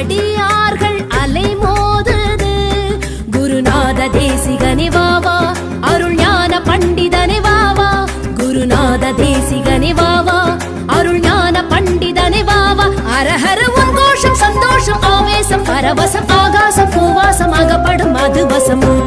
அடியார்கள் அலை மோதுது குருநாத தேசிகனே வாவா அருள் ஞான பண்டிதனே வாவா குருநாத தேசிகனே வாவா அருள் ஞான பண்டிதனே வாவா அரஹர உங்கோஷம் சந்தோஷம் ஆவேசம் பரவசம் ஆகாசம் பூவாசம் அகப்படும் மதுவசமும்.